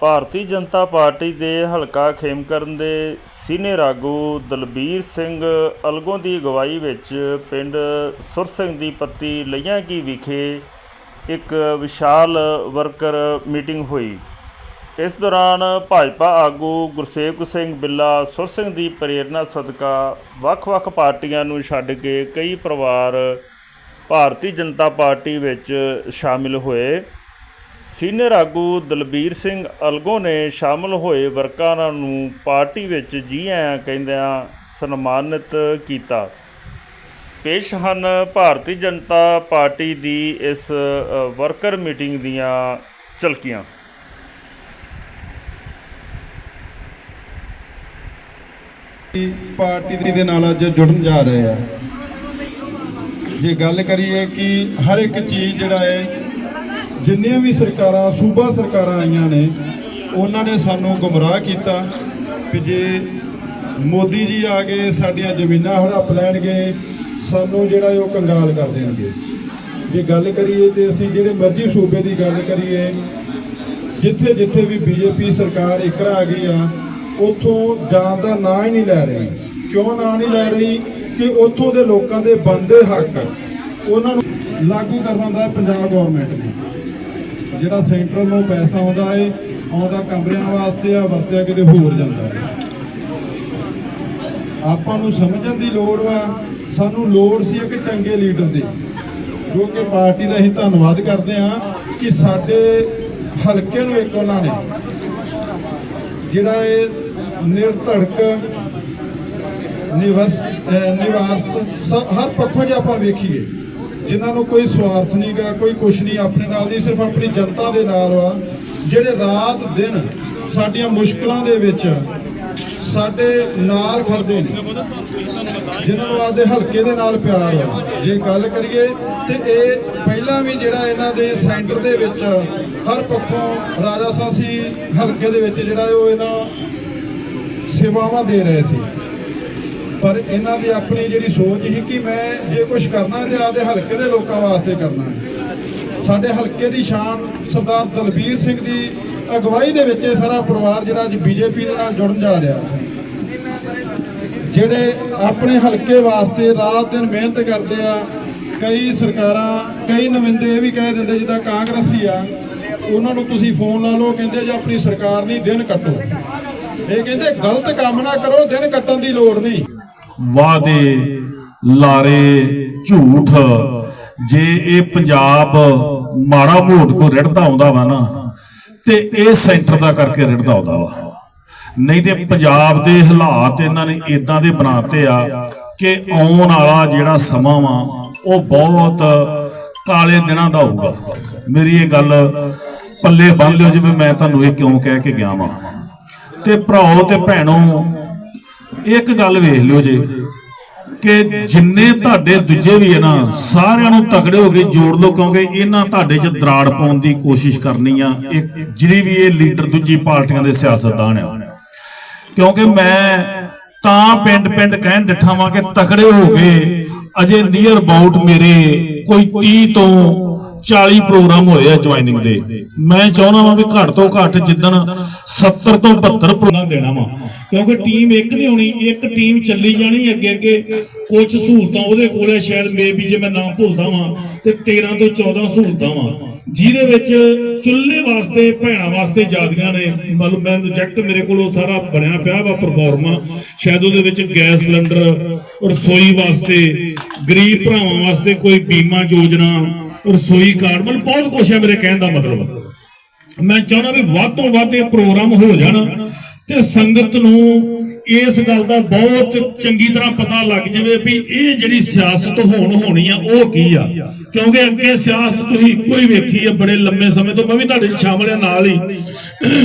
ਭਾਰਤੀ Janata party ਦੇ ਹਲਕਾ ਖੇਮਕਰਨ ਦੇ ਸੀਨੀਅਰ ਆਗੂ ਦਲਬੀਰ ਸਿੰਘ ਅਲਗੋਂ ਦੀ ਅਗਵਾਈ ਵਿੱਚ ਪਿੰਡ ਸੁਰ ਸਿੰਘ ਦੀ ਪੱਤੀ ਲਈਆਂ ਕੀ ਵਿਖੇ ਇੱਕ ਵਿਸ਼ਾਲ ਵਰਕਰ ਮੀਟਿੰਗ ਹੋਈ। ਇਸ ਦੌਰਾਨ ਭਾਜਪਾ ਆਗੂ ਗੁਰਸੇਵਕ ਸਿੰਘ ਬਿੱਲਾ ਸੁਰ ਸਿੰਘ ਦੀ ਪ੍ਰੇਰਣਾ ਸਦਕਾ ਵੱਖ-ਵੱਖ ਪਾਰਟੀਆਂ ਨੂੰ ਛੱਡ ਕੇ ਕਈ ਪਰਿਵਾਰ ਭਾਰਤੀ ਜਨਤਾ ਪਾਰਟੀ ਵਿੱਚ ਸ਼ਾਮਿਲ ਹੋਏ। ਸੀਨੀਅਰ ਆਗੂ ਦਲਬੀਰ ਸਿੰਘ ਅਲਗੋ ਨੇ ਸ਼ਾਮਲ ਹੋਏ ਵਰਕਰਾਂ ਨੂੰ ਪਾਰਟੀ ਵਿੱਚ ਜੀ ਆਇਆਂ ਕਹਿੰਦਿਆਂ ਸਨਮਾਨਿਤ ਕੀਤਾ। ਪੇਸ਼ ਹਨ ਭਾਰਤੀ ਜਨਤਾ ਪਾਰਟੀ ਦੀ ਇਸ ਵਰਕਰ ਮੀਟਿੰਗ ਦੀਆਂ ਝਲਕੀਆਂ। ਪਾਰਟੀ ਦੇ ਨਾਲ ਅੱਜ ਜੁੜਨ ਜਾ ਰਹੇ ਆ। ਜੇ ਗੱਲ ਕਰੀਏ ਕਿ ਹਰ ਇੱਕ ਚੀਜ਼ ਜਿਹੜਾ ਹੈ ਜਿੰਨੀਆਂ ਵੀ ਸਰਕਾਰਾਂ, ਸੂਬਾ ਸਰਕਾਰਾਂ ਆਈਆਂ ਨੇ, ਉਹਨਾਂ ਨੇ ਸਾਨੂੰ ਗੁੰਮਰਾਹ ਕੀਤਾ ਕਿ ਜੇ ਮੋਦੀ ਜੀ ਆ ਗਏ, ਸਾਡੀਆਂ ਜ਼ਮੀਨਾਂ ਹੜੱਪ ਲੈਣਗੇ, ਸਾਨੂੰ ਜਿਹੜਾ ਉਹ ਕੰਗਾਲ ਕਰ ਦੇਣਗੇ। ਜੇ ਗੱਲ ਕਰੀਏ ਤੇ ਅਸੀਂ ਜਿਹੜੇ ਮਰਜ਼ੀ ਸੂਬੇ ਦੀ ਗੱਲ ਕਰੀਏ ਜਿੱਥੇ ਜਿੱਥੇ ਵੀ ਬੀਜੇਪੀ ਸਰਕਾਰ ਇਕਰਾ ਆ ਗਈ ਆ, ਉੱਥੋਂ ਜਾਣ ਦਾ ਨਾਂ ਹੀ ਨਹੀਂ ਲੈ ਰਹੀ। ਕਿਉਂ ਨਾਂ ਨਹੀਂ ਲੈ ਰਹੀ? ਕਿ ਉੱਥੋਂ ਦੇ ਲੋਕਾਂ ਦੇ ਬੰਦੇ ਹੱਕ, ਉਹਨਾਂ ਨੂੰ ਲਾਗੂ ਕਰਨਾ ਹੁੰਦਾ ਪੰਜਾਬ ਗਵਰਨਮੈਂਟ ਨੇ। ਜਿਹੜਾ ਸੈਂਟਰਲ ਨੂੰ ਪੈਸਾ ਆਉਂਦਾ ਏ, ਆਉਂਦਾ ਕਮਰਿਆਂ ਵਾਸਤੇ ਆ, ਵਰਤਿਆ ਕਿਤੇ ਹੋਰ ਜਾਂਦਾ ਹੈ ਆਪਾਂ ਨੂੰ ਸਮਝਣ ਦੀ ਲੋੜ ਵਾ, ਸਾਨੂੰ ਲੋੜ ਸੀ ਇੱਕ ਚੰਗੇ ਲੀਡਰ ਦੀ, ਜੋ ਕਿ ਪਾਰਟੀ ਦਾ ਅਸੀਂ ਧੰਨਵਾਦ ਕਰਦੇ ਹਾਂ ਕਿ ਸਾਡੇ ਹਲਕੇ ਨੂੰ ਇੱਕ ਉਹਨਾਂ ਨੇ, ਜਿਹੜਾ ਇਹ ਨਿਰਧੜਕ, ਨਿਵਾਸ ਨਿਵਾਸ, ਸ- ਹਰ ਪੱਖੋਂ ਜੇ ਆਪਾਂ ਵੇਖੀਏ ਜਿਨ੍ਹਾਂ ਨੂੰ ਕੋਈ ਸਵਾਰਥ ਨਹੀਂਗਾ ਕੋਈ ਕੁਛ ਨਹੀਂ, ਆਪਣੇ ਨਾਲ ਦੀ ਸਿਰਫ ਆਪਣੀ ਜਨਤਾ ਦੇ ਨਾਲ ਵਾ, ਜਿਹੜੇ ਰਾਤ ਦਿਨ ਸਾਡੀਆਂ ਮੁਸ਼ਕਲਾਂ ਦੇ ਵਿੱਚ ਸਾਡੇ ਨਾਲ ਖੜਦੇ ਨੇ, ਜਿਨ੍ਹਾਂ ਨੂੰ ਆਪਦੇ ਹਲਕੇ ਦੇ ਨਾਲ ਪਿਆਰ ਆ। ਜੇ ਗੱਲ ਕਰੀਏ ਤੇ ਇਹ ਪਹਿਲਾਂ ਵੀ ਜਿਹੜਾ ਇਹਨਾਂ ਦੇ ਸੈਂਟਰ ਦੇ ਵਿੱਚ ਹਰ ਪੱਖੋਂ ਰਾਜਾ ਸਾਸੀ ਹਲਕੇ ਦੇ ਵਿੱਚ ਜਿਹੜਾ ਉਹ ਇਹਨਾਂ ਸੇਵਾਵਾਂ ਦੇ ਰਹੇ ਸੀ। ਪਰ ਇਹਨਾਂ ਦੀ ਆਪਣੀ ਜਿਹੜੀ ਸੋਚ ਸੀ ਕਿ ਮੈਂ ਜੇ ਕੁਝ ਕਰਨਾ ਤੇ ਆਪਦੇ ਹਲਕੇ ਦੇ ਲੋਕਾਂ ਵਾਸਤੇ ਕਰਨਾ ਸਾਡੇ ਹਲਕੇ ਦੀ ਸ਼ਾਨ ਸਰਦਾਰ ਦਲਬੀਰ ਸਿੰਘ ਦੀ ਅਗਵਾਈ ਦੇ ਵਿੱਚ ਇਹ ਸਾਰਾ ਪਰਿਵਾਰ ਜਿਹੜਾ ਅੱਜ ਬੀਜੇਪੀ ਦੇ ਨਾਲ ਜੁੜਨ ਜਾ ਰਿਹਾ ਜਿਹੜੇ ਆਪਣੇ ਹਲਕੇ ਵਾਸਤੇ ਰਾਤ ਦਿਨ ਮਿਹਨਤ ਕਰਦੇ ਆ, ਕਈ ਸਰਕਾਰਾਂ, ਕਈ ਨੁਮਾਇੰਦੇ ਇਹ ਵੀ ਕਹਿ ਦਿੰਦੇ ਜਿੱਦਾਂ ਕਾਂਗਰਸੀ ਆ, ਉਹਨਾਂ ਨੂੰ ਤੁਸੀਂ ਫੋਨ ਲਾ ਲਓ, ਕਹਿੰਦੇ ਜੇ ਆਪਣੀ ਸਰਕਾਰ ਨਹੀਂ, ਦਿਨ ਕੱਟੋ। ਇਹ ਕਹਿੰਦੇ ਗਲਤ ਕੰਮ ਨਾ ਕਰੋ, ਦਿਨ ਕੱਟਣ ਦੀ ਲੋੜ ਨਹੀਂ। ਵਾਅਦੇ, ਲਾਰੇ, ਝੂਠ। ਜੇ ਇਹ ਪੰਜਾਬ ਮਾੜਾ ਮੋਟ ਕੋ ਰਿੜਦਾ ਆਉਂਦਾ ਵਾ ਨਾ, ਤੇ ਇਹ ਸੈਂਟਰ ਦਾ ਕਰਕੇ ਰਿੜਦਾ ਆਉਂਦਾ ਵਾ। ਨਹੀਂ ਤੇ ਪੰਜਾਬ ਦੇ ਹਾਲਾਤ ਇਹਨਾਂ ਨੇ ਇਦਾਂ ਦੇ ਬਣਾਤੇ ਆ ਕਿ ਆਉਣ ਵਾਲਾ ਜਿਹੜਾ ਸਮਾਂ ਵਾ, ਉਹ ਬਹੁਤ ਕਾਲੇ ਦਿਨਾਂ ਦਾ ਹੋਊਗਾ। ਮੇਰੀ ਇਹ ਗੱਲ ਪੱਲੇ ਬੰਨ ਲਿਓ ਜਿਵੇਂ ਮੈਂ ਤੁਹਾਨੂੰ ਇਹ ਕਿਉਂ ਕਹਿ ਕੇ ਗਿਆ ਵਾਂ। ਤੇ ਭਰਾਓ ਤੇ ਭੈਣੋ ਇੱਕ ਗੱਲ ਵੇਖ ਲਿਓ ਜੇ, ਕਿ ਜਿੰਨੇ ਤੁਹਾਡੇ ਦੂਜੇ ਵੀ ਹੈ ਨਾ, ਸਾਰਿਆਂ ਨੂੰ ਤਕੜੇ ਹੋ ਕੇ ਜੋੜ ਲਓ, ਕਿਉਂਕਿ ਇਹਨਾਂ ਤੁਹਾਡੇ 'ਚ ਦਰਾੜ ਪਾਉਣ ਦੀ ਕੋਸ਼ਿਸ਼ ਕਰਨੀ ਆ। ਇਹ ਜਿਹੜੀ ਵੀ ਇਹ ਲੀਡਰ ਦੂਜੀ ਪਾਰਟੀਆਂ ਦੇ ਸਿਆਸਤਦਾਨ ਆ। ਕਿਉਂਕਿ ਮੈਂ ਤਾਂ ਪਿੰਡ ਪਿੰਡ ਕਹਿਣ ਦਿੱਠਾ ਵਾਂ ਕਿ ਤਕੜੇ ਹੋ ਗਏ ਅਜੇ ਨੀਅਰ ਅਬਾਊਟ ਮੇਰੇ ਕੋਈ 30 ਤੋਂ 40 ਪ੍ਰੋਗਰਾਮ ਹੋਏ ਆ ਜੁਆਇਨਿੰਗ ਦੇ। ਮੈਂ ਚਾਹੁੰਦਾ ਵਾਂ ਵੀ ਘੱਟ ਤੋਂ ਘੱਟ ਜਿੱਦਣ 70 ਤੋਂ 72 ਪ੍ਰੋਗਰਾਮ ਦੇਣਾ ਵਾ। ਕਿਉਂਕਿ ਟੀਮ ਇੱਕ ਨਹੀਂ ਹੋਣੀ, ਇੱਕ ਟੀਮ ਚੱਲੀ ਜਾਣੀ ਅੱਗੇ ਅੱਗੇ। ਕੁਝ ਸਹੂਲਤਾਂ ਉਹਦੇ ਕੋਲੇ ਸ਼ਾਇਦ ਮੇਬੀ ਜੇ ਮੈਂ ਨਾਮ ਭੁੱਲਦਾ ਵਾਂ ਤੇ 13 ਤੋਂ 14 ਸਹੂਲਤਾਂ ਵਾਂ। ਜਿਹਦੇ ਵਿੱਚ ਚੁੱਲ੍ਹੇ ਵਾਸਤੇ, ਭੈਣਾਂ ਵਾਸਤੇ ਜਾਦੀਆਂ ਨੇ। ਮਤਲਬ ਮੈਂ ਪ੍ਰੋਜੈਕਟ ਮੇਰੇ ਕੋਲ ਉਹ ਸਾਰਾ ਬਣਿਆ ਪਿਆ ਵਾ ਪਰਫਾਰਮਾ ਸ਼ਾਇਦ ਉਹਦੇ ਵਿੱਚ ਗੈਸ ਸਿਲੰਡਰ, ਰਸੋਈ ਵਾਸਤੇ, ਗਰੀਬ ਭਰਾਵਾਂ ਵਾਸਤੇ ਕੋਈ ਬੀਮਾ ਯੋਜਨਾ ਰਸੋਈ ਕਾਰਡ ਮਤਲਬ ਬਹੁਤ ਕੁਝ ਹੈ ਮੇਰੇ ਕਹਿਣ ਦਾ ਮਤਲਬ। ਮੈਂ ਚਾਹੁੰਦਾ ਵੀ ਵੱਧ ਤੋਂ ਵੱਧ ਇਹ ਪ੍ਰੋਗਰਾਮ ਹੋ ਜਾਣ ਤੇ ਸੰਗਤ ਨੂੰ ਇਸ ਗੱਲ ਦਾ ਬਹੁਤ ਚੰਗੀ ਤਰ੍ਹਾਂ ਪਤਾ ਲੱਗ ਜਾਵੇ ਵੀ ਇਹ ਜਿਹੜੀ ਸਿਆਸਤ ਹੋਣ ਹੋਣੀ ਆ, ਉਹ ਕੀ ਆ। ਕਿਉਂਕਿ ਅੱਗੇ ਸਿਆਸਤ ਤੁਸੀਂ ਇੱਕੋ ਹੀ ਵੇਖੀ ਆ, ਬੜੇ ਲੰਮੇ ਸਮੇਂ ਤੋਂ। ਮੈਂ ਵੀ ਤੁਹਾਡੇ 'ਚ ਸ਼ਾਮਲ ਆ ਨਾਲ ਹੀ।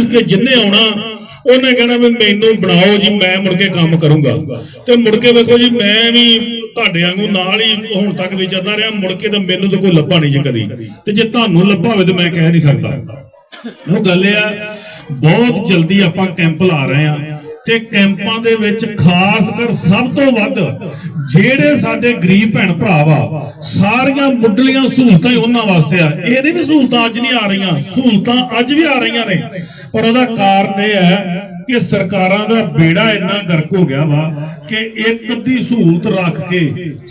ਕਿ ਜਿੰਨੇ ਆਉਣਾ, ਉਹਨੇ ਕਹਿਣਾ ਵੀ ਮੈਨੂੰ ਬਣਾਓ ਜੀ, ਮੈਂ ਮੁੜ ਕੇ ਕੰਮ ਕਰੂੰਗਾ। ਤੇ ਮੁੜ ਕੇ ਵੇਖੋ ਜੀ, ਮੈਂ ਵੀ ਤੁਹਾਡੇ ਵਾਂਗੂ ਨਾਲ ਹੀ ਹੁਣ ਤੱਕ ਵਿਚਰਦਾ ਰਿਹਾ, ਮੁੜ ਕੇ ਤਾਂ ਮੈਨੂੰ ਤਾਂ ਕੋਈ ਲੱਭਾ ਨਹੀਂ ਜੀ ਕਦੀ। ਤੇ ਜੇ ਤੁਹਾਨੂੰ ਲੱਭਾ ਹੋਵੇ ਤਾਂ ਮੈਂ ਕਹਿ ਨਹੀਂ ਸਕਦਾ। ਉਹ ਗੱਲ ਇਹ ਆ, ਬਹੁਤ ਜਲਦੀ ਆਪਾਂ ਕੈਂਪ ਲਾ ਰਹੇ ਆ ਤੇ ਕੈਂਪਾਂ ਦੇ ਵਿੱਚ ਖਾਸ ਕਰ ਸਭ ਤੋਂ ਵੱਧ ਜਿਹੜੇ ਸਾਡੇ ਗਰੀਬ ਭੈਣ ਭਰਾ ਵਾ ਸਾਰੀਆਂ ਮੁੱਢਲੀਆਂ ਸਹੂਲਤਾਂ ਹੀ ਉਹਨਾਂ ਵਾਸਤੇ ਆ। ਇਹ ਨਹੀਂ ਵੀ ਸਹੂਲਤਾਂ ਅੱਜ ਨਹੀਂ ਆ ਰਹੀਆਂ, ਸਹੂਲਤਾਂ ਅੱਜ ਵੀ ਆ ਰਹੀਆਂ ਨੇ। ਪਰ ਉਹਦਾ ਕਾਰਨ ਇਹ ਹੈ ਕਿ ਸਰਕਾਰਾਂ ਦਾ ਬੇੜਾ ਇੰਨਾ ਗਰਕ ਹੋ ਗਿਆ ਵਾ ਕਿ ਇੱਕ ਅੱਧੀ ਸਹੂਲਤ ਰੱਖ ਕੇ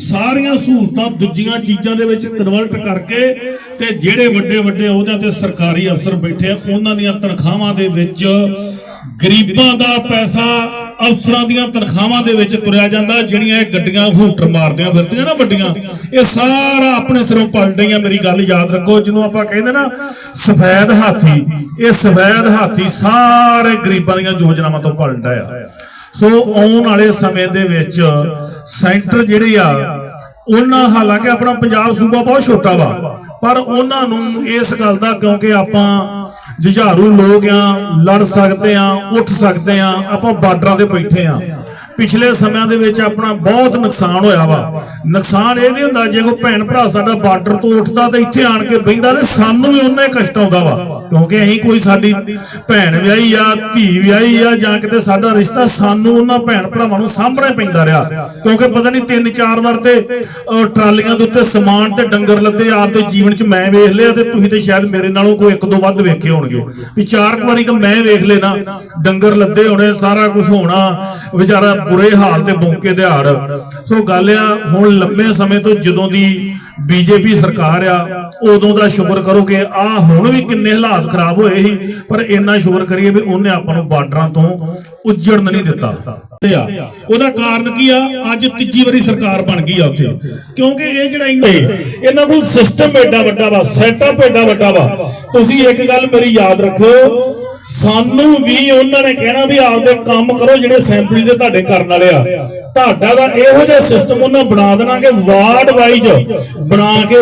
ਸਾਰੀਆਂ ਸਹੂਲਤਾਂ ਦੂਜੀਆਂ ਚੀਜ਼ਾਂ ਦੇ ਵਿੱਚ ਕਨਵਰਟ ਕਰਕੇ ਤੇ ਜਿਹੜੇ ਵੱਡੇ ਵੱਡੇ ਅਹੁਦਿਆਂ ਤੇ ਸਰਕਾਰੀ ਅਫਸਰ ਬੈਠੇ ਆ, ਉਹਨਾਂ ਦੀਆਂ ਤਨਖਾਹਾਂ ਦੇ ਵਿੱਚ ਗਰੀਬਾਂ ਦਾ ਪੈਸਾ ਅਫਸਰਾਂ ਦੀਆਂ ਤਨਖਾਹਾਂ ਦੇ ਵਿੱਚ ਤੁਰਿਆ ਜਾਂਦਾ, ਜਿਹੜੀਆਂ ਇਹ ਗੱਡੀਆਂ ਹੂਟਰ ਮਾਰਦੀਆਂ ਫਿਰਦੀਆਂ ਨਾ ਵੱਡੀਆਂ, ਇਹ ਸਾਰਾ ਆਪਣੇ ਸਿਰੋਂ ਪਲਟ ਮੇਰੀ ਗੱਲ ਯਾਦ ਰੱਖੋ, ਜਿਹਨੂੰ ਆਪਾਂ ਕਹਿੰਦੇ ਨਾ, ਸਫੈਦ ਹਾਥੀ, ਇਹ ਸਫੈਦ ਹਾਥੀ ਸਾਰੇ ਗਰੀਬਾਂ ਦੀਆਂ ਯੋਜਨਾਵਾਂ ਤੋਂ ਪਲਟ ਆ। ਸੋ ਆਉਣ ਵਾਲੇ ਸਮੇਂ ਦੇ ਵਿੱਚ ਸੈਂਟਰ ਜਿਹੜੇ ਆ, ਉਹਨਾਂ ਹਾਲਾਂਕਿ ਆਪਣਾ ਪੰਜਾਬ ਸੂਬਾ ਬਹੁਤ ਛੋਟਾ ਵਾ, ਪਰ ਉਹਨਾਂ ਨੂੰ ਇਸ ਗੱਲ ਦਾ ਕਿਉਂਕਿ ਆਪਾਂ ਜੁਝਾਰੂ ਲੋਕ ਆ ਲੜ ਸਕਦੇ ਆ ਉੱਠ ਸਕਦੇ ਆ ਆਪਾਂ ਬਾਰਡਰਾਂ ਤੇ ਬੈਠੇ ਆ। ਪਿਛਲੇ ਸਮਿਆਂ ਦੇ ਵਿੱਚ ਆਪਣਾ ਬਹੁਤ ਨੁਕਸਾਨ ਹੋਇਆ ਵਾ। ਨੁਕਸਾਨ ਇਹ ਨਹੀਂ ਹੁੰਦਾ, ਜੇ ਕੋਈ ਭੈਣ ਭਰਾ ਸਾਡਾ ਬਾਰਡਰ ਤੋਂ ਉੱਠਦਾ ਤੇ ਇੱਥੇ ਆਣ ਕੇ ਬਹਿੰਦਾ ਤੇ ਸਾਨੂੰ ਵੀ ਉਹਨਾਂ ਹੀ ਕਸ਼ਟ ਆਉਂਦਾ ਵਾ। ਕਿਉਂਕਿ ਅਸੀਂ ਕੋਈ ਸਾਡੀ ਭੈਣ ਵਿਆਹੀ ਆ, ਧੀ ਵਿਆਹੀ ਆ ਜਾਂ ਕਿਤੇ ਸਾਡਾ ਰਿਸ਼ਤਾ, ਸਾਨੂੰ ਉਹਨਾਂ ਭੈਣ ਭਰਾਵਾਂ ਨੂੰ ਸਾਹਮਣੇ ਪੈਂਦਾ ਰਿਹਾ। ਕਿਉਂਕਿ ਪਤਾ ਨਹੀਂ ਤਿੰਨ ਚਾਰ ਵਾਰ ਤੇ ਟਰਾਲੀਆਂ ਦੇ ਉੱਤੇ ਸਮਾਨ ਤੇ ਡੰਗਰ ਲੱਦੇ ਆਪਦੇ ਜੀਵਨ 'ਚ ਮੈਂ ਵੇਖ ਲਿਆ ਤੇ ਤੁਸੀਂ ਤੇ ਸ਼ਾਇਦ ਮੇਰੇ ਨਾਲੋਂ ਕੋਈ ਇੱਕ ਦੋ ਵੱਧ ਵੇਖੇ ਹੋਣਗੇ। ਵੀ ਚਾਰ ਕੁ ਵਾਰੀ ਤਾਂ ਮੈਂ ਵੇਖ ਲੈਣਾ, ਡੰਗਰ ਲੱਦੇ ਹੋਣੇ, ਸਾਰਾ ਕੁਝ ਹੋਣਾ, ਵਿਚਾਰਾ ਬੁਰੇ ਹਾਲ ਤੇ ਬੌਂਕੇ ਦਿਹਾੜ ਸੋ ਗੱਲ ਆ, ਹੁਣ ਲੰਮੇ ਸਮੇਂ ਤੋਂ ਜਦੋਂ ਦੀ ਬੀਜੇਪੀ ਸਰਕਾਰ ਆ, ਉਦੋਂ ਦਾ ਸ਼ੁਕਰ ਕਰੋ ਕਿ ਆ ਹੁਣ ਵੀ ਕਿੰਨੇ ਹਾਲਾਤ ਖਰਾਬ ਹੋਏ ਸੀ, ਪਰ ਇੰਨਾ ਸ਼ੁਕਰ ਕਰੀਏ ਵੀ ਉਹਨੇ ਆਪਾਂ ਨੂੰ ਬਾਰਡਰਾਂ ਤੋਂ ਉੱਜੜਨ ਨਹੀਂ ਦਿੱਤਾ। ਉਹਦਾ ਕਾਰਨ ਕੀ ਆ? ਅੱਜ ਤੀਜੀ ਵਾਰੀ ਸਰਕਾਰ ਬਣ ਗਈ ਆ ਉੱਥੇ। ਕਿਉਂਕਿ ਇਹ ਜਿਹੜਾ ਇਹਨਾਂ ਕੋਲ ਸਿਸਟਮ ਐਡਾ ਵੱਡਾ ਵਾ ਸੈਟਅਪ ਐਡਾ ਵੱਡਾ ਵਾ। ਤੁਸੀਂ ਇੱਕ ਗੱਲ ਮੇਰੀ ਯਾਦ ਰੱਖਿਓ ਸਾਨੂੰ ਵੀ ਉਹਨਾਂ ਨੇ ਕਹਿਣਾ ਵੀ ਆਪਦੇ ਕੰਮ ਕਰੋ ਜਿਹੜੇ ਅਸੈਂਬਲੀ ਦੇ ਤੁਹਾਡੇ ਕਰਨ ਵਾਲੇ ਆ। ਤੁਹਾਡਾ ਦਾ ਇਹੋ ਜਿਹਾ ਸਿਸਟਮ ਉਹਨਾਂ ਬਣਾ ਦੇਣਾ ਕਿ ਵਾਰਡ ਵਾਈਜ਼ ਬਣਾ ਕੇ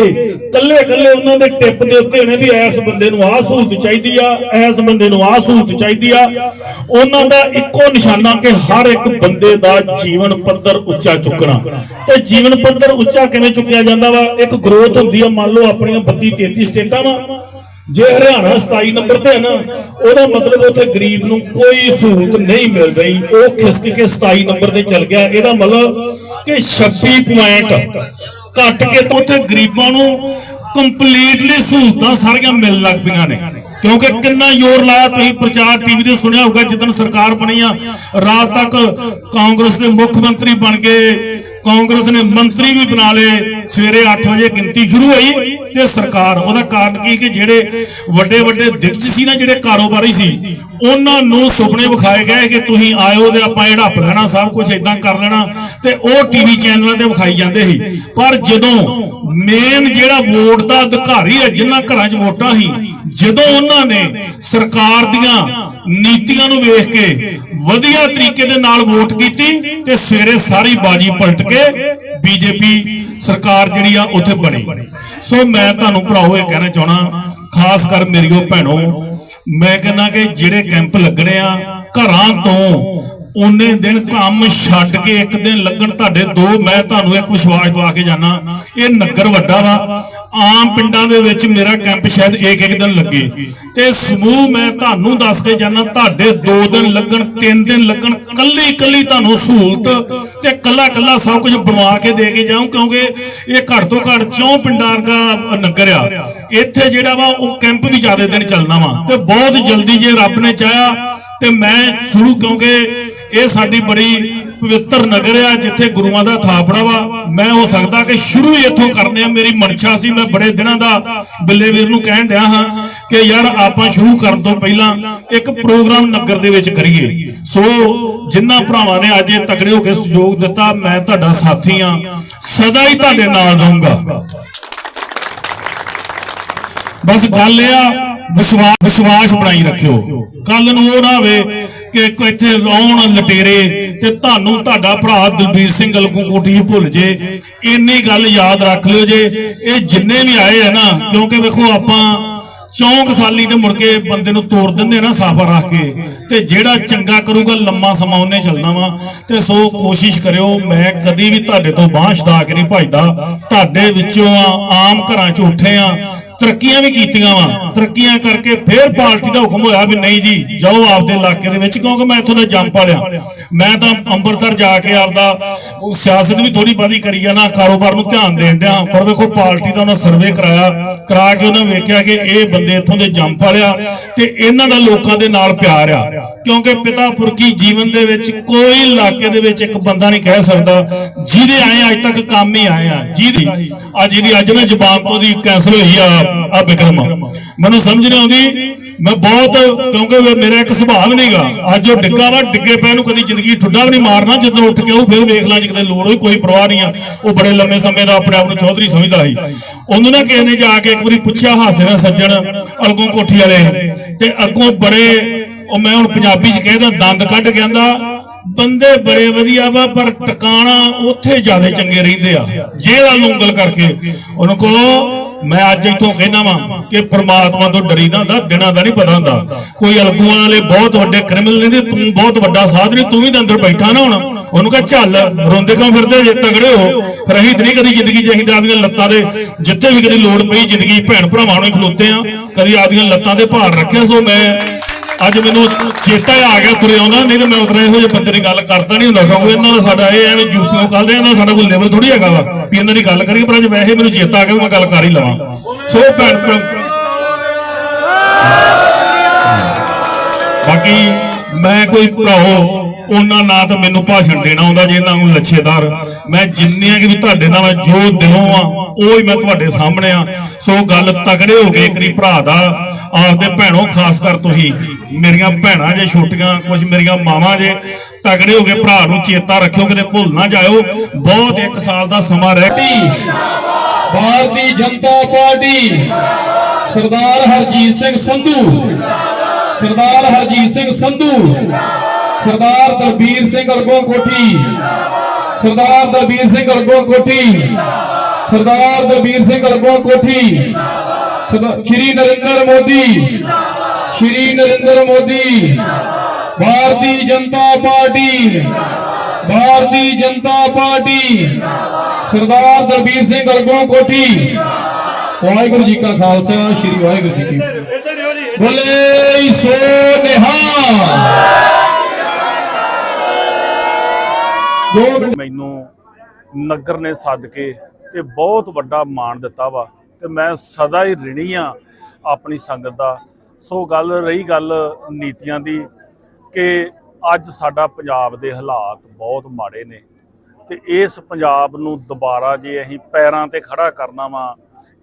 ਕੱਲੇ ਕੱਲੇ ਉਹਨਾਂ ਦੇ ਟਿਪ ਦੇ ਉੱਤੇ ਨੇ ਵੀ ਇਸ ਬੰਦੇ ਨੂੰ ਆਹ ਸਹੂਲਤ ਚਾਹੀਦੀ ਆ, ਇਸ ਬੰਦੇ ਨੂੰ ਆਹ ਸਹੂਲਤ ਚਾਹੀਦੀ ਆ। ਉਹਨਾਂ ਦਾ ਇੱਕੋ ਨਿਸ਼ਾਨਾ ਕਿ ਹਰ ਇੱਕ ਬੰਦੇ ਦਾ ਜੀਵਨ ਪੱਧਰ ਉੱਚਾ ਚੁੱਕਣਾ। ਤੇ ਜੀਵਨ ਪੱਧਰ ਉੱਚਾ ਕਿਵੇਂ ਚੁੱਕਿਆ ਜਾਂਦਾ ਵਾ? ਇੱਕ ਗਰੋਥ ਹੁੰਦੀ ਆ, ਮੰਨ ਲਓ ਆਪਣੀਆਂ 32 33 ਸਟੇਟਾਂ ਵਾ। ਜੇ ਹਰਿਆਣਾ 27 ਨੰਬਰ ਤੇ ਹੈ ਨਾ, ਉਹਦਾ ਮਤਲਬ ਉੱਥੇ ਗਰੀਬ ਨੂੰ ਕੋਈ ਸਹੂਲਤ ਨਹੀਂ ਮਿਲ ਰਹੀ। ਉਹ ਖਿਸਕ ਕੇ 27 ਨੰਬਰ ਤੇ ਚਲ ਗਿਆ। ਇਹਦਾ ਮਤਲਬ ਕਿ 26 ਪੁਆਇੰਟ ਘੱਟ ਕੇ ਤਾਂ ਉੱਥੇ ਗਰੀਬਾਂ ਨੂੰ ਕੰਪਲੀਟਲੀ ਸਹੂਲਤਾਂ ਸਾਰੀਆਂ ਮਿਲਣ ਲੱਗ ਪਈਆਂ ਨੇ। ਕਿਉਂਕਿ ਕਿੰਨਾ ਜ਼ੋਰ ਲਾਇਆ ਤੁਸੀਂ ਪ੍ਰਚਾਰ ਟੀਵੀ ਤੇ ਸੁਣਿਆ ਹੋਊਗਾ ਜਦੋਂ ਸਰਕਾਰ ਬਣੀ ਆ, ਰਾਤ ਤੱਕ ਕਾਂਗਰਸ ਦੇ ਮੁੱਖ ਮੰਤਰੀ ਬਣ ਗਏ ਕਾਂਗਰਸ ਨੇ ਮੰਤਰੀ ਵੀ ਬਣਾ ਲਏ। ਸਵੇਰੇ 8 ਵਜੇ ਗਿਣਤੀ ਸ਼ੁਰੂ ਹੋਈ ਤੇ ਸਰਕਾਰ, ਉਹਦਾ ਕਾਰਨ ਕੀ ਕਿ ਜਿਹੜੇ ਵੱਡੇ ਵੱਡੇ ਦਿੱਗਜ ਸੀ ਨਾ, ਜਿਹੜੇ ਕਾਰੋਬਾਰੀ ਸੀ, ਉਹਨਾਂ ਨੂੰ ਸੁਪਨੇ ਵਿਖਾਏ ਗਏ ਕਿ ਤੁਸੀਂ ਆਇਓ ਤੇ ਆਪਾਂ ਇਹ ਢੱਪ ਲੈਣਾ, ਸਭ ਕੁਝ ਇਦਾਂ ਕਰ ਲੈਣਾ ਤੇ ਉਹ ਟੀਵੀ ਚੈਨਲਾਂ ਤੇ ਵਿਖਾਈ ਜਾਂਦੇ ਸੀ। ਪਰ ਜਦੋਂ ਮੇਨ ਜਿਹੜਾ ਵੋਟ ਦਾ ਅਧਿਕਾਰੀ ਹੈ, ਜਿਨ੍ਹਾਂ ਘਰਾਂ 'ਚ ਵੋਟਾਂ ਸੀ ਜਦੋਂ ਉਹਨਾਂ ਨੇ ਸਰਕਾਰ ਦੀਆਂ ਨੀਤੀਆਂ ਨੂੰ ਵੇਖ ਕੇ ਵਧੀਆ ਤਰੀਕੇ ਦੇ ਨਾਲ ਵੋਟ ਕੀਤੀ ਤੇ ਸਵੇਰੇ ਸਾਰੀ ਬਾਜੀ ਪਲਟ ਕੇ ਬੀਜੇਪੀ ਸਰਕਾਰ ਜਿਹੜੀ ਆ ਉੱਥੇ ਬਣੀ। ਸੋ ਮੈਂ ਤੁਹਾਨੂੰ ਭਰਾਓ ਇਹ ਕਹਿਣਾ ਚਾਹਣਾ ਖਾਸ ਕਰ ਮੇਰੀਓ ਭੈਣੋ, ਮੈਂ ਕਹਿੰਦਾ ਕਿ ਜਿਹੜੇ ਕੈਂਪ ਲੱਗਣੇ ਆ, ਘਰਾਂ ਤੋਂ ਉਹਨੇ ਦਿਨ ਕੰਮ ਛੱਡ ਕੇ ਇੱਕ ਦਿਨ ਲੱਗਣ ਤੁਹਾਡੇ ਦੋ, ਮੈਂ ਤੁਹਾਨੂੰ ਇੱਕ ਵਿਸ਼ਵਾਸ ਦਵਾ ਕੇ ਜਾਣਾ ਇਹ ਨਗਰ ਵੱਡਾ ਵਾ। ਆਮ ਪਿੰਡਾਂ ਦੇ ਵਿੱਚ ਮੇਰਾ ਕੈਂਪ ਸ਼ਾਇਦ ਇੱਕ ਇੱਕ ਦਿਨ ਲੱਗੇ। ਤੇ ਸਮੂਹ ਮੈਂ ਤੁਹਾਨੂੰ ਦੱਸ ਕੇ ਜਾਣਾ ਤੁਹਾਡੇ ਦੋ ਦਿਨ ਲੱਗਣ ਤਿੰਨ ਦਿਨ ਲੱਗਣ ਕੱਲੀ ਕੱਲੀ ਤੁਹਾਨੂੰ ਸਹੂਲਤ ਤੇ ਕੱਲਾ ਕੱਲਾ ਸਭ ਕੁਝ ਬਣਵਾ ਕੇ ਦੇ ਕੇ ਜਾਉਂ ਕਿਉਂਕਿ ਇਹ ਘੱਟ ਤੋਂ ਘੱਟ ਚੌਂ ਪਿੰਡਾਂ ਦਾ ਨਗਰ ਆ। ਇੱਥੇ ਜਿਹੜਾ ਵਾ, ਉਹ ਕੈਂਪ ਵੀ ਜ਼ਿਆਦਾ ਦਿਨ ਚੱਲਣਾ ਵਾ। ਤੇ ਬਹੁਤ ਜਲਦੀ ਜੇ ਰੱਬ ਨੇ ਚਾਹਿਆ, ਤੇ ਮੈਂ ਸ਼ੁਰੂ ਕਿਉਂਕਿ ਇਹ ਸਾਡੀ ਬੜੀ ਪਵਿੱਤਰ ਨਗਰ ਆ, ਜਿੱਥੇ ਗੁਰੂਆਂ ਦਾ ਥਾਪੜਾ ਵਾ ਮੈਂ ਹੋ ਸਕਦਾ ਕਿ ਸ਼ੁਰੂ ਇੱਥੋਂ ਕਰਨੇ ਆ। ਮੇਰੀ ਮਨਸ਼ਾ ਸੀ, ਮੈਂ ਬੜੇ ਦਿਨਾਂ ਦਾ ਬਿੱਲੇ ਵੀਰ ਨੂੰ ਕਹਿਣ ਡਿਆ ਹਾਂ ਕਿ ਯਾਰ ਆਪਾਂ ਸ਼ੁਰੂ ਕਰਨ ਤੋਂ ਪਹਿਲਾਂ ਇੱਕ ਪ੍ਰੋਗਰਾਮ ਨਗਰ ਦੇ ਵਿੱਚ ਕਰੀਏ। ਸੋ ਜਿਨ੍ਹਾਂ ਭਰਾਵਾਂ ਨੇ ਅੱਜ ਇਹ ਤਕੜੇ ਹੋ ਕੇ ਸਹਿਯੋਗ ਦਿੱਤਾ, ਮੈਂ ਤੁਹਾਡਾ ਸਾਥੀ ਆ ਸਦਾ ਹੀ ਤੁਹਾਡੇ ਨਾਲ ਰਹੂੰਗਾ। ਬਸ ਗੱਲ ਇਹ ਆ ਵਿਸ਼ਵਾਸ ਵਿਸ਼ਵਾਸ ਬਣਾਈ ਰੱਖਿਓ। ਕੱਲ ਨੂੰ ਉਹ ਨਾ ਹੋਵੇ ਕਿ ਇੱਥੇ ਆਉਣ ਲਟੇਰੇ ਤੇ ਤੁਹਾਨੂੰ ਤੁਹਾਡਾ ਭਰਾ ਦਲਬੀਰ ਸਿੰਘ ਅਲਗੂ ਕੋਠੀ ਭੁੱਲ ਜੇ। ਇੰਨੀ ਗੱਲ ਯਾਦ ਰੱਖ ਲਿਓ ਜੇ। ਇਹ ਜਿੰਨੇ ਵੀ ਆਏ ਆ ਨਾ, ਕਿਉਂਕਿ ਵੇਖੋ ਆਪਾਂ ਚੌਂਕ ਸਾਲੀ ਤੇ ਮੁੜ ਕੇ ਬੰਦੇ ਨੂੰ ਤੋੜ ਦਿੰਦੇ ਨਾ ਸਾਫਾ ਰੱਖ ਕੇ। ਤੇ ਜਿਹੜਾ ਚੰਗਾ ਕਰੂਗਾ, ਲੰਮਾ ਸਮਾਂ ਉਹਨੇ ਚੱਲਣਾ ਵਾ। ਤੇ ਸੋ ਕੋਸ਼ਿਸ਼ ਕਰਿਓ, ਮੈਂ ਕਦੀ ਵੀ ਤੁਹਾਡੇ ਤੋਂ ਬਾਂਹ ਛਡਾ ਕੇ ਨਹੀਂ ਭਜਦਾ। ਤੁਹਾਡੇ ਵਿੱਚੋਂ ਆ, ਆਮ ਘਰਾਂ ਚ ਉੱਠੇ ਆ। ਤਰੱਕੀਆਂ ਵੀ ਕੀਤੀਆਂ ਵਾ। ਤਰੱਕੀਆਂ ਕਰਕੇ ਫੇਰ ਪਾਰਟੀ ਦਾ ਹੁਕਮ ਹੋਇਆ ਵੀ ਨਹੀਂ ਜੀ, ਜਾਓ ਆਪਦੇ ਇਲਾਕੇ ਦੇ ਵਿੱਚ, ਕਿਉਂਕਿ ਮੈਂ ਇੱਥੋਂ ਦਾ ਜੰਮ ਪਾਲਿਆ ਮੈਂ ਤਾਂ ਅੰਮ੍ਰਿਤਸਰ ਜਾ ਕੇ ਆਪਦਾ ਸਿਆਸਤ ਵੀ ਥੋੜੀ ਬਾਦੀ ਕਰੀ ਆ ਨਾ, ਕਾਰੋਬਾਰ ਨੂੰ ਧਿਆਨ ਦੇਣ ਡਿਆ ਪਰ ਵੇਖੋ ਪਾਰਟੀ ਦਾ ਉਹਨਾਂ ਸਰਵੇ ਕਰਾਇਆ, ਕਰਾ ਕੇ ਉਹਨਾਂ ਵੇਖਿਆ ਕਿ ਇਹ ਬੰਦੇ ਇੱਥੋਂ ਦੇ ਜੰਮ ਪਾਲਿਆ ਤੇ ਇਹਨਾਂ ਦਾ ਲੋਕਾਂ ਦੇ ਨਾਲ ਪਿਆਰ ਆ। ਕਿਉਂਕਿ ਪਿਤਾ ਪੁਰਖੀ ਜੀਵਨ ਦੇ ਵਿੱਚ ਕੋਈ ਇਲਾਕੇ ਦੇ ਵਿੱਚ ਇੱਕ ਬੰਦਾ ਨਹੀਂ ਕਹਿ ਸਕਦਾ, ਜਿਹਦੇ ਆਏ ਅੱਜ ਤੱਕ ਕੰਮ ਹੀ ਆਏ ਆ। ਜਿਹਦੀ ਅੱਜ ਜਿਹਦੀ ਅੱਜ ਮੈਂ ਜ਼ਬਾਨ ਤੋਂ ਦੀ ਕੈਂਸਲ ਹੋਈ ਆ। ਆ ਵਿਕਰਮ ਮੈਨੂੰ ਸਮਝ ਨਹੀਂ ਆਉਂਦੀ। ਮੈਂ ਬਹੁਤ ਕਿਉਂਕਿ ਵੀ ਮੇਰਾ ਇੱਕ ਸੁਭਾਅ ਨਹੀਂਗਾ। ਅੱਜ ਉਹ ਡਿੱਗਾ ਵਾ, ਡਿੱਗੇ ਪੈ ਨੂੰ ਕਦੀ ਜ਼ਿੰਦਗੀ ਠੁੱਡਾ ਵੀ ਨਹੀਂ ਮਾਰਨਾ। ਜਦੋਂ ਉੱਠ ਕੇ ਉਹ ਫਿਰ ਵੇਖ ਲਾਂ, ਜੇ ਲੋੜ ਹੋਈ, ਕੋਈ ਪਰਵਾਹ ਨਹੀਂ ਆ। ਉਹ ਬੜੇ ਲੰਮੇ ਸਮੇਂ ਦਾ ਆਪਣੇ ਆਪ ਨੂੰ ਚੌਧਰੀ ਸਮਝਦਾ ਸੀ। ਉਹਨੂੰ ਨਾ ਕਿਸੇ ਨੇ ਜਾ ਕੇ ਇੱਕ ਵਾਰੀ ਪੁੱਛਿਆ, ਹਾਸੇ ਨਾਲ ਸੱਜਣ, ਅਲਗੋਂ ਕੋਠੀ ਵਾਲੇ ਤੇ ਅੱਗੋਂ ਬੜੇ, ਉਹ ਮੈਂ ਹੁਣ ਪੰਜਾਬੀ ਚ ਕਹਿੰਦਾ ਦੰਦ ਕੱਢ ਕਹਿੰਦਾ ਬੰਦੇ ਬੜੇ ਵਧੀਆ ਵਾ, ਪਰ ਟਿਕਾਣਾ ਉੱਥੇ ਜ਼ਿਆਦਾ ਚੰਗੇ ਰਹਿੰਦੇ ਆ। ਜੇਲ੍ਹ ਵੱਲ ਨੂੰ ਉਂਗਲ ਕਰਕੇ। ਉਹਨੂੰ ਕਹੋ ਮੈਂ ਅੱਜ ਇਥੋਂ ਕਹਿਣਾ ਵਾਂ ਕਿ ਪ੍ਰਮਾਤਮਾ ਤੋਂ ਡਰੀਦਾ ਹੁੰਦਾ ਦਿਨਾਂ ਦਾ ਨਹੀਂ ਪਤਾ ਹੁੰਦਾ। ਕੋਈ ਅਲਗੂਆਂ ਵਾਲੇ ਬਹੁਤ ਵੱਡੇ ਕ੍ਰਿਮੀਨਲ ਨੇ, ਤੂੰ ਬਹੁਤ ਵੱਡਾ ਸਾਧ ਨਹੀਂ ਤੂੰ ਵੀ ਤਾਂ ਅੰਦਰ ਬੈਠਾ ਨਾ ਹੁਣ। ਉਹਨੂੰ ਕਹ, ਚੱਲ, ਰੋਂਦੇ ਕਿਉਂ ਫਿਰਦੇ ਜੇ? ਤਗੜੇ ਹੋ। ਫਿਰ ਅਸੀਂ ਤਾਂ ਨਹੀਂ ਕਦੀ ਜ਼ਿੰਦਗੀ 'ਚ ਅਸੀਂ ਆਪਦੀਆਂ ਲੱਤਾਂ ਦੇ, ਜਿੱਥੇ ਵੀ ਕਦੀ ਲੋੜ ਪਈ ਜ਼ਿੰਦਗੀ, ਭੈਣ ਭਰਾਵਾਂ ਨੂੰ ਖਲੋਤੇ ਆ। ਕਦੀ ਆਪਦੀਆਂ ਲੱਤਾਂ ਦੇ ਭਾਰ ਰੱਖਿਆ ਸੋ ਮੈਂ। ਅੱਜ ਮੈਨੂੰ ਚੇਤਾ ਆ ਗਿਆ ਤੁਰੇ ਆਉਂਦਾ, ਨਹੀਂ ਤੇ ਮੈਂ ਉਤਰਾ ਇਹੋ ਜਿਹੇ ਬੰਦੇ ਦੀ ਗੱਲ ਕਰਦਾ ਨਹੀਂ ਹੁੰਦਾ, ਕਿਉਂਕਿ ਇਹਨਾਂ ਦਾ ਸਾਡਾ ਇਹ ਐਵੇਂ ਯੂਪੀਓ ਕਰਦੇ ਇਹਨਾਂ ਦਾ ਸਾਡਾ ਕੋਈ ਲੈਵਲ ਥੋੜੀ ਹੈਗਾ ਵਾ, ਵੀ ਇਹਨਾਂ ਦੀ ਗੱਲ ਕਰੀਏ, ਪਰ ਅੱਜ ਵੈਸੇ ਮੈਨੂੰ ਚੇਤਾ ਆ ਗਿਆ ਮੈਂ ਗੱਲ ਕਰ ਹੀ ਲਵਾਂ। ਸੋ ਭੈਣ ਬਾਕੀ ਮੈਂ ਕੋਈ ਭਰਾਓ, ਉਹਨਾਂ ਨਾ ਤਾਂ ਮੈਨੂੰ ਭਾਸ਼ਣ ਦੇਣਾ ਆਉਂਦਾ, ਜੇ ਇਹਨਾਂ ਨੂੰ ਲੱਛੇਦਾਰ ਮੈਂ ਜਿੰਨੀਆਂ ਕਿ ਵੀ ਤੁਹਾਡੇ ਨਾਲ ਮੈਂ ਜੋ ਦਿਲੋਂ ਆ, ਉਹ ਹੀ ਮੈਂ ਤੁਹਾਡੇ ਸਾਹਮਣੇ ਆ। ਸੋ ਗੱਲ ਤਗੜੇ ਹੋ ਗਏ ਕਰੀ ਭਰਾ ਦਾ, ਆਪਦੇ ਭੈਣੋ, ਖਾਸ ਕਰ ਤੁਸੀਂ। ਮੇਰੀਆਂ ਭੈਣਾਂ ਜੇ, ਛੋਟੀਆਂ ਕੁਝ ਮੇਰੀਆਂ ਮਾਵਾਂ ਜੇ, ਤਕੜੇ ਹੋ ਕੇ ਭਰਾ ਨੂੰ ਚੇਤਾ ਰੱਖਿਓ ਕਿਤੇ ਭੁੱਲ ਨਾ ਜਾਇਓ। ਬਹੁਤ ਇੱਕ ਸਾਲ ਦਾ ਸਮਾਂ ਰਹਿ party Bharatiya Janata party, Sardar Harjit Singh Sandhu. Sardar Harjit Singh Sandhu. Sardar Dalbir Singh Algo Kothi. Sardar Dalbir Singh Algo Kothi. Sardar Dalbir Singh Algo Kothi. Shri Narendra Modi. Shri Narendra Modi. Bharatiya Janata party. Bharatiya Janata party. Sardar Dalbir Singh Algon Kothi. Waheguru ਜੀ ਕਾ ਖਾਲਸਾ ਸ੍ਰੀ ਵਾਹਿਗੁਰੂ ਜੀ ਕੀ ਫਤਿਹ। ਬੋਲੇ ਸੋ ਨਿਹਾਲ ਦੋ ਮਿੰਟ ਮੈਨੂੰ ਨਗਰ ਨੇ ਸੱਦ ਕੇ ਤੇ ਬਹੁਤ ਵੱਡਾ ਮਾਣ ਦਿੱਤਾ ਵਾ ਤੇ ਮੈਂ ਸਦਾ ਹੀ ਰਿਣੀ ਆ ਆਪਣੀ ਸੰਗਤ ਦਾ। ਸੋ ਗੱਲ ਰਹੀ ਗੱਲ ਨੀਤੀਆਂ ਦੀ ਕਿ ਅੱਜ ਸਾਡਾ ਪੰਜਾਬ ਦੇ ਹਾਲਾਤ ਬਹੁਤ ਮਾੜੇ ਨੇ ਤੇ ਇਸ ਪੰਜਾਬ ਨੂੰ ਦੁਬਾਰਾ ਜੇ ਅਸੀਂ ਪੈਰਾਂ ਤੇ ਖੜਾ ਕਰਨਾ ਵਾ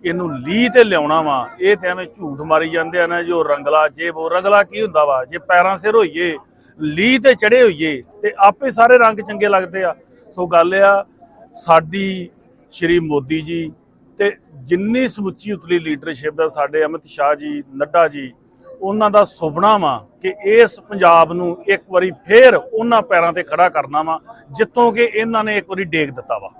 ਇਹਨੂੰ ਲੀਹ ਤੇ ਲਿਆਉਣਾ ਵਾ ਇਹ ਤੇ ਐਵੇਂ ਝੂਠ ਮਾਰੀ ਜਾਂਦੇ ਆ ਨਾ ਜੋ ਰੰਗਲਾ ਜੇ ਉਹ ਰੰਗਲਾ ਕੀ ਹੁੰਦਾ ਵਾ ਜੇ ਪੈਰਾਂ ਸਿਰ ਹੋਈਏ ਲੀਹ ਤੇ ਚੜੇ ਹੋਈਏ ਤੇ ਆਪੇ ਸਾਰੇ ਰੰਗ ਚੰਗੇ ਲੱਗਦੇ ਆ। ਸੋ ਗੱਲ ਆ, ਸਾਡੀ ਸ਼੍ਰੀ ਮੋਦੀ ਜੀ ਤੇ ਜਿੰਨੀ ਸਮੁੱਚੀ ਉਤਲੀ ਲੀਡਰਸ਼ਿਪ ਦਾ ਸਾਡੇ ਅਮਿਤ ਸ਼ਾਹ ਜੀ, ਨੱਡਾ ਜੀ, ਉਹਨਾਂ ਦਾ ਸੁਪਨਾ ਵਾ ਕਿ ਇਸ ਪੰਜਾਬ ਨੂੰ ਇੱਕ ਵਾਰੀ ਫੇਰ ਉਹਨਾਂ ਪੈਰਾਂ ਤੇ ਖੜਾ ਕਰਨਾ ਵਾ ਜਿੱਥੋਂ ਕਿ ਇਹਨਾਂ ਨੇ ਇੱਕ ਵਾਰੀ ਡੇਗ ਦਿੱਤਾ ਵਾ।